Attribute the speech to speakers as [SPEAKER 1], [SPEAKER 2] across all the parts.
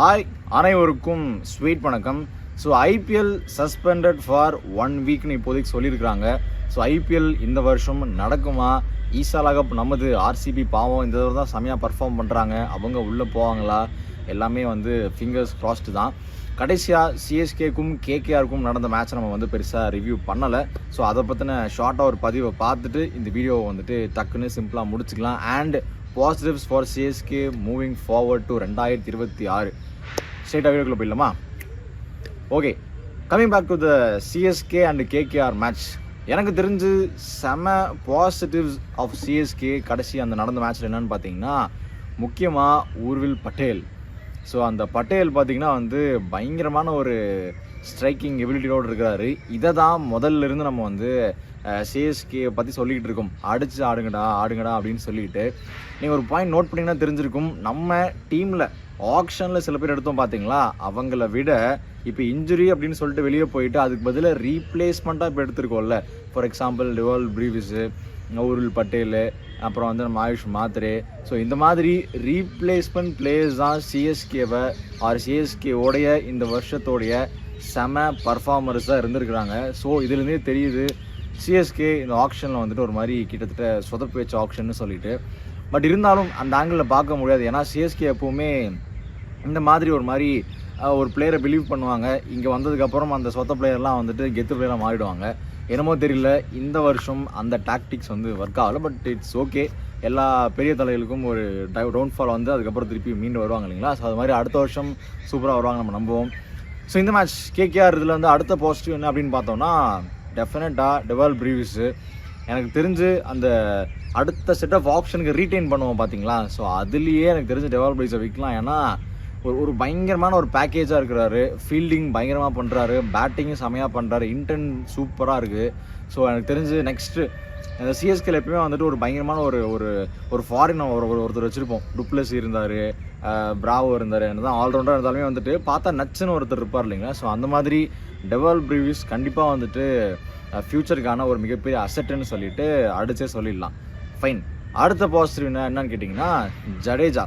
[SPEAKER 1] Hi அனைவருக்கும் sweet வணக்கம். So IPL suspended for one வீக்னு இப்போதைக்கு சொல்லியிருக்கிறாங்க. ஸோ ஐபிஎல் இந்த வருஷம் நடக்குமா? ஈசாலா நமது ஆர்சிபி பாவம் இந்த தடவை தான் செமையாக பர்ஃபார்ம் பண்ணுறாங்க அவங்க உள்ளே போவாங்களா? எல்லாமே வந்து ஃபிங்கர்ஸ் க்ராஸ்டு தான். கடைசியாக சிஎஸ்கேக்கும் கேகேஆருக்கும் நடந்த மேட்ச் நம்ம வந்து பெருசாக ரிவ்யூ பண்ணலை. ஸோ அதை பற்றின ஷார்ட்டாக ஒரு பதிவை பார்த்துட்டு இந்த வீடியோவை வந்துட்டு டக்குன்னு சிம்பிளாக முடிச்சுக்கலாம். And positives for CSK moving forward to ரெண்டாயிரத்தி இருபத்தி ஆறு. ஸ்ட்ரெயிட்டாக வீடியோக்குள்ளே போயிடலாமா? Okay coming back to the CSK and KKR match எனக்கு தெரிஞ்சு செம பாசிட்டிவ்ஸ் ஆஃப் சிஎஸ்கே கடைசி அந்த நடந்த மேட்ச்சில் என்னன்னு பார்த்தீங்கன்னா முக்கியமாக ஊர்வில் பட்டேல். ஸோ அந்த பட்டேல் பார்த்தீங்கன்னா வந்து பயங்கரமான ஒரு ஸ்ட்ரைக்கிங் எபிலிட்டியோடு இருக்கிறாரு. இதை தான் முதல்ல இருந்து நம்ம வந்து சிஎஸ்கே பற்றி சொல்லிக்கிட்டு இருக்கோம். அடிச்சு ஆடுங்கடா ஆடுங்கடா அப்படின்னு சொல்லிட்டு நீங்கள் ஒரு பாயிண்ட் நோட் பண்ணிங்கன்னா தெரிஞ்சிருக்கும். நம்ம டீமில் ஆக்ஷனில் சில பேர் எடுத்தோம் பார்த்தீங்களா அவங்கள விட இப்போ இன்ஜுரி அப்படின்னு சொல்லிட்டு வெளியே போயிட்டு அதுக்கு பதிலாக ரீப்ளேஸ்மெண்ட்டாக இப்போ எடுத்திருக்கோம்ல. ஃபார் எக்ஸாம்பிள் லிவல் ப்ரீவிஸு நவுருல் பட்டேல் அப்புறம் வந்து நம்ம ஆயுஷ் மாத்ரே ஸோ இந்த மாதிரி ரீப்ளேஸ்மெண்ட் பிளேயர்ஸ் தான் சிஎஸ்கேவை ஆர் சிஎஸ்கேவோடைய இந்த வருஷத்தோடைய செம பர்ஃபார்மர்ஸாக இருந்திருக்கிறாங்க. ஸோ இதுலேருந்தே தெரியுது. சிஎஸ்கே இந்த ஆக்ஷனில் வந்துட்டு ஒரு மாதிரி கிட்டத்தட்ட சொதப்பு வச்ச ஆக்ஷன்னு சொல்லிட்டு. பட் இருந்தாலும் அந்த ஆங்கிளில் பார்க்க முடியாது. ஏன்னா சிஎஸ்கே எப்போவுமே இந்த மாதிரி ஒரு மாதிரி ஒரு பிளேயரை பிலீவ் பண்ணுவாங்க. இங்கே வந்ததுக்கப்புறம் அந்த சொத்த பிளேயர்லாம் வந்துட்டு கெத்து பிளேயராக மாறிடுவாங்க. என்னமோ தெரியல. இந்த வருஷம் அந்த டாக்டிக்ஸ் வந்து ஒர்க் ஆகலை. பட் இட்ஸ் ஓகே எல்லா பெரிய தலைகளுக்கும் ஒரு டவுன்ஃபால் வந்து அதுக்கப்புறம் திருப்பி மீண்டு வருவாங்க இல்லைங்களா? ஸோ அது மாதிரி அடுத்த வருஷம் சூப்பராக வருவாங்க நம்ம நம்புவோம். ஸோ இந்த மேட்ச் கேகேஆர் இதில் வந்து அடுத்த பாசிட்டிவ் என்ன அப்படின்னு பார்த்தோம்னா டெஃபினட்டாக டெவால் ப்ரீவிஸு எனக்கு தெரிஞ்சு அந்த அடுத்த செட் ஆஃப் ஆப்ஷனுக்கு ரீட்டைன் பண்ணுவோம் பார்த்தீங்களா ஸோ அதுலேயே எனக்கு தெரிஞ்சு டெவால் ப்ரைஸை விற்கலாம் ஏன்னா ஒரு ஒரு பயங்கரமான ஒரு பேக்கேஜாக இருக்கிறாரு. ஃபீல்டிங் பயங்கரமாக பண்ணுறாரு பேட்டிங்கும் செமையாக பண்ணுறாரு இன்டென் சூப்பராக இருக்குது ஸோ எனக்கு தெரிஞ்சு நெக்ஸ்ட்டு சிஎஸ்கேல எப்பயுமே வந்துட்டு ஒரு பயங்கரமான ஒரு ஒரு ஒரு ஃபாரின் ஒரு ஒரு- ஒருத்தர் வச்சுருப்போம். டுப்ளஸ் இருந்தார் பிராவோ இருந்தார் என்ன தான் ஆல்ரவுண்டராக இருந்தாலுமே வந்துட்டு பார்த்தா நச்சுன்னு ஒருத்தர் இருப்பார் இல்லைங்களா? ஸோ அந்த மாதிரி டெவல் ப்ரிவியூஸ் கண்டிப்பாக வந்துட்டு ஃப்யூச்சருக்கான ஒரு மிகப்பெரிய அசட்டுன்னு சொல்லிட்டு அடிச்சே சொல்லிடலாம். ஃபைன் அடுத்த பாசிட்டிவ் என்ன என்னன்னு கேட்டிங்கன்னா ஜடேஜா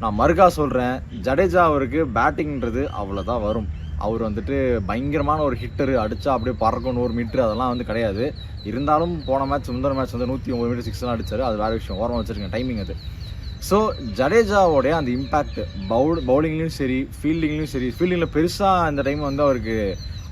[SPEAKER 1] நான் மறுக்கா சொல்கிறேன் ஜடேஜா அவருக்கு பேட்டிங்கிறது அவ்வளோதான் வரும். அவர் வந்துட்டு பயங்கரமான ஒரு ஹிட்டரு அடித்தா அப்படியே பறக்கும் நூறு மீட்ரு அதெல்லாம் வந்து கிடையாது. இருந்தாலும் போன மேட்ச் முந்தின மேட்ச் வந்து நூற்றி ஒம்பது மீட்டர் சிக்ஸ்லாம் அடித்தார் அது வேறு விஷயம். ஓரமாக வச்சுருக்கேன். டைமிங் அது. ஸோ ஜடேஜாவோடைய அந்த இம்பேக்ட் பவுல் பவுலிங்லேயும் சரி ஃபீல்டிங்லேயும் சரி ஃபீல்டிங்கில் பெருசாக அந்த டைம் வந்து அவருக்கு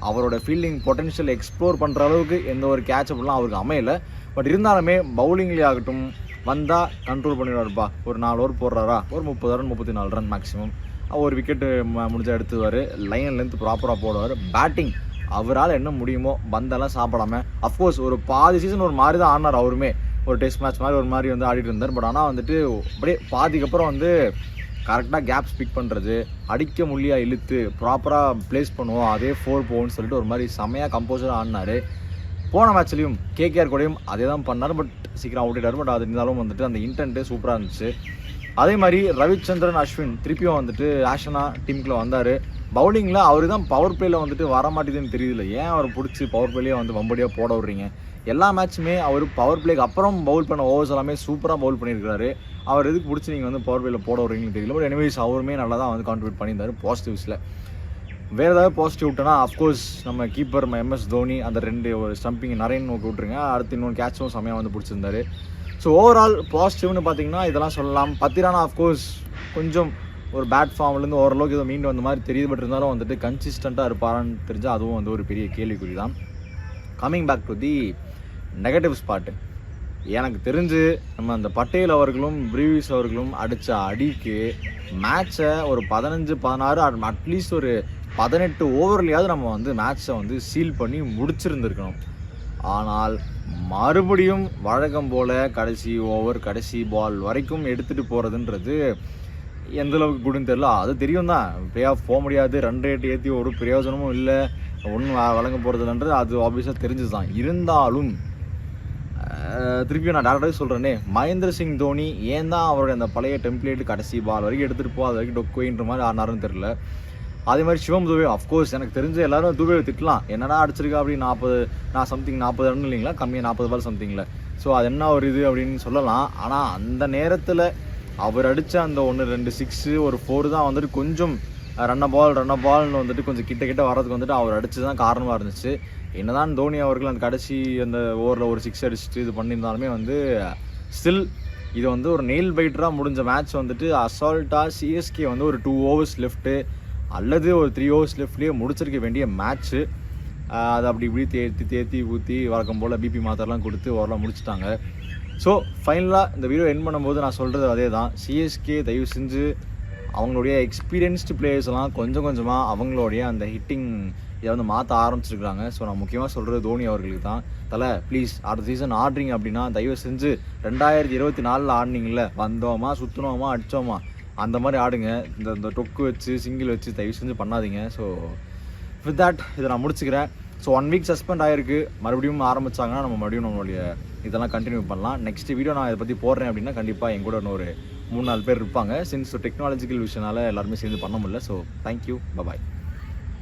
[SPEAKER 1] அவரோட ஃபீல்டிங் பொட்டன்ஷியல் எக்ஸ்ப்ளோர் பண்ணுற அளவுக்கு எந்த ஒரு கேட்ச் அப்படிலாம் அவருக்கு அமையலை. பட் இருந்தாலுமே பவுலிங்லேயே ஆகட்டும் வந்தால் கண்ட்ரோல் பண்ணிடுவார்ப்பா. ஒரு நாலு ஓவர் போடுறாரா? ஒரு முப்பது ரன் முப்பத்தி நாலு ரன் மேக்ஸிமம் ஒரு விக்கெட்டு முடிஞ்சா எடுத்துவார் லைன் லென்த் ப்ராப்பராக போடுவார். பேட்டிங் அவரால் என்ன முடியுமோ பந்தெல்லாம் சாப்பிடாம அஃப்கோர்ஸ் ஒரு பாதி சீசன் ஒரு மாதிரி தான் ஆடினார் அவருமே. ஒரு டெஸ்ட் மேட்ச் மாதிரி ஒரு மாதிரி வந்து ஆடிட்டு இருந்தார். பட் ஆனால் வந்துட்டு அப்படியே பாதிக்கப்புறம் வந்து கரெக்டாக கேப்ஸ் பிக் பண்ணுறது அடிக்க முடியா இழுத்து ப்ராப்பராக ப்ளேஸ் பண்ணுவோம் அதே ஃபோர் போகும்னு சொல்லிட்டு ஒரு மாதிரி செமையாக கம்போஸராக ஆடினார். போன மேட்ச்லேயும் கேகேஆர் கூடயும் அதே தான் பண்ணார். பட் சீக்கிரம் அவுட்டிட்டார் பட் அது இருந்தாலும் வந்துட்டு அந்த இன்டென்ட்டு சூப்பராக இருந்துச்சு. அதே மாதிரி ரவிச்சந்திரன் அஸ்வின் திருப்பியும் வந்துட்டு ஆஷனா டீமுக்குள்ள வந்தார். பவுலிங்கில் அவர் தான் பவர் பிளேயில் வந்துட்டு வர மாட்டேதுன்னு தெரியல ஏன் அவர் பிடிச்சி பவர் பிளேயே வந்து வம்படியாக போட விடுறீங்க? எல்லா மேட்ச்சுமே அவர் பவர் பிளேக்கு அப்புறம் பவுல் பண்ண ஓவர்ஸ் எல்லாமே சூப்பராக பவுல் பண்ணியிருக்காரு அவர் எதுக்கு பிடிச்சி நீங்கள் வந்து பவர் பிளேயில் போட விடுறீங்கன்னு தெரியல. பட் எனிவேஸ் அவருமே நல்லா தான் வந்து கான்ட்ரிபியூட் பண்ணியிருந்தார் பாசிட்டிவ்ஸில் வேறு ஏதாவது பாசிட்டிவ் விட்டோன்னா அஃப்கோர்ஸ் நம்ம கீப்பர் எம்எஸ் தோனி அந்த ரெண்டு ஒரு ஸ்டம்பிங் நிறைய நோக்கி விட்ருங்க அடுத்து இன்னொன்று கேட்சும் செம்மையாக வந்து பிடிச்சிருந்தாரு. ஸோ ஓவரால் பாசிட்டிவ்னு பார்த்தீங்கன்னா இதெல்லாம் சொல்லலாம். பத்திரானா அஃப்கோர்ஸ் கொஞ்சம் ஒரு பேட் ஃபார்ம்லேருந்து ஓரளவுக்கு ஏதோ மீண்டு வந்த மாதிரி தெரியுது. பட் இருந்தாலும் வந்துட்டு கன்சிஸ்டண்ட்டாக இருப்பாரான்னு தெரிஞ்சால் அதுவும் வந்து ஒரு பெரிய கேள்விக்குறி தான். Coming back to the negative spot எனக்கு தெரிஞ்சு நம்ம அந்த பட்டேல் அவர்களும் ப்ரீவிஸ் அவர்களும் அடித்த அடிக்கு மேட்சை ஒரு பதினஞ்சு பதினாறு அட்லீஸ்ட் ஒரு பதினெட்டு ஓவர்லையாவது நம்ம வந்து மேட்சை வந்து சீல் பண்ணி முடிச்சிருந்துருக்கணும். ஆனால் மறுபடியும் வழக்கம் போல் கடைசி ஓவர் கடைசி பால் வரைக்கும் எடுத்துகிட்டு போகிறதுன்றது எந்த அளவுக்கு குடுன்னு தெரியல. அது தெரியும் தான் ப்ளே ஆஃப் போக முடியாது. ரன் ரேட் ஏற்றி ஒரு பிரயோஜனமும் இல்லை. ஒன்றும் வழங்க போகிறதுன்றது அது ஆப்வியஸாக தெரிஞ்சது தான் இருந்தாலும் திருப்பியும் நான் டேரக்டாக சொல்கிறேனே மகேந்திர சிங் தோனி ஏன் தான் அவருடைய அந்த பழைய டெம்ப்ளேட் கடைசி பால் வரைக்கும் எடுத்துகிட்டு போ அது வரைக்கும் டொக்குன்ற மாதிரி ஆனாருன்னு தெரியல. அதே மாதிரி சிவம் துபே அஃப்கோர்ஸ் எனக்கு தெரிஞ்ச எல்லாரும் துபேவை திட்டலாம். என்னடா அடிச்சிருக்கா அப்படி நாற்பது நான் சம்திங் நாற்பது ரன் இல்லைங்களா? கம்மியாக நாற்பது பால் சம்திங்கில் ஸோ அது என்ன ஒரு இது அப்படின்னு சொல்லலாம். ஆனால் அந்த நேரத்தில் அவர் அடித்த அந்த ஒன்று ரெண்டு சிக்ஸு ஒரு ஃபோர் தான் வந்துட்டு கொஞ்சம் ரன்ன பால் ரன்ன பால்னு வந்துட்டு கொஞ்சம் கிட்ட கிட்ட வர்றதுக்கு வந்துட்டு அவர் அடித்து தான் காரணமாக இருந்துச்சு. என்னதான் தோனி அவர்கள் அந்த கடைசி அந்த ஓவரில் ஒரு சிக்ஸ் அடிச்சுட்டு இது பண்ணியிருந்தாலுமே வந்து ஸ்டில் இது வந்து ஒரு நெயில் பைட்டராக முடிஞ்ச மேட்ச் வந்துட்டு அசால்ட்டாக சிஎஸ்கே வந்து ஒரு டூ ஓவர்ஸ் லெஃப்ட்டு அல்லது ஒரு த்ரீ ஹவர்ஸ் லெஃப்ட்லேயே முடிச்சிருக்க வேண்டிய மேட்ச்சு அதை அப்படி இப்படி தேர்த்தி தேர்த்தி ஊற்றி வழக்கம் போல் பிபி மாத்திரலாம் கொடுத்து ஓரளவு முடிச்சிட்டாங்க. ஸோ ஃபைனலாக இந்த வீடியோ என் பண்ணும்போது நான் சொல்கிறது அதே தான் சிஎஸ்கே தயவு செஞ்சு அவங்களுடைய எக்ஸ்பீரியன்ஸ்டு பிளேயர்ஸ்லாம் கொஞ்சம் கொஞ்சமாக அவங்களுடைய அந்த ஹிட்டிங் இதை வந்து மாற்ற ஆரம்பிச்சிருக்கிறாங்க. ஸோ நான் முக்கியமாக சொல்கிறது தோனி அவர்களுக்கு தான். தலை ப்ளீஸ் அடுத்த சீசன் ஆடுறீங்க அப்படின்னா தயவு செஞ்சு ரெண்டாயிரத்தி இருபத்தி நாலில் ஆடினீங்கள வந்தோமா சுற்றினோமா அடித்தோமா அந்த மாதிரி ஆடுங்க. இந்த இந்த டொக்கு வச்சு சிங்கிள் வச்சு தயவு செஞ்சு பண்ணாதீங்க. ஸோ வித் தட் இதை நான் முடிச்சுக்கிறேன். ஸோ ஒன் வீக் சஸ்பெண்ட் ஆகிருக்கு மறுபடியும் ஆரம்பிச்சாங்கன்னா நம்ம மறுபடியும் நம்மளுடைய இதெல்லாம் கண்டினியூ பண்ணலாம். நெக்ஸ்ட் வீடியோ நான் இதை பற்றி போடுறேன் அப்படின்னா கண்டிப்பாக என் கூட இன்னொரு மூணு நாலு பேர் இருப்பாங்க. சின்ஸ் டெக்னாலஜிக்கல் விஷயனால எல்லாருமே சேர்ந்து பண்ண முடியல. So thank you bye bye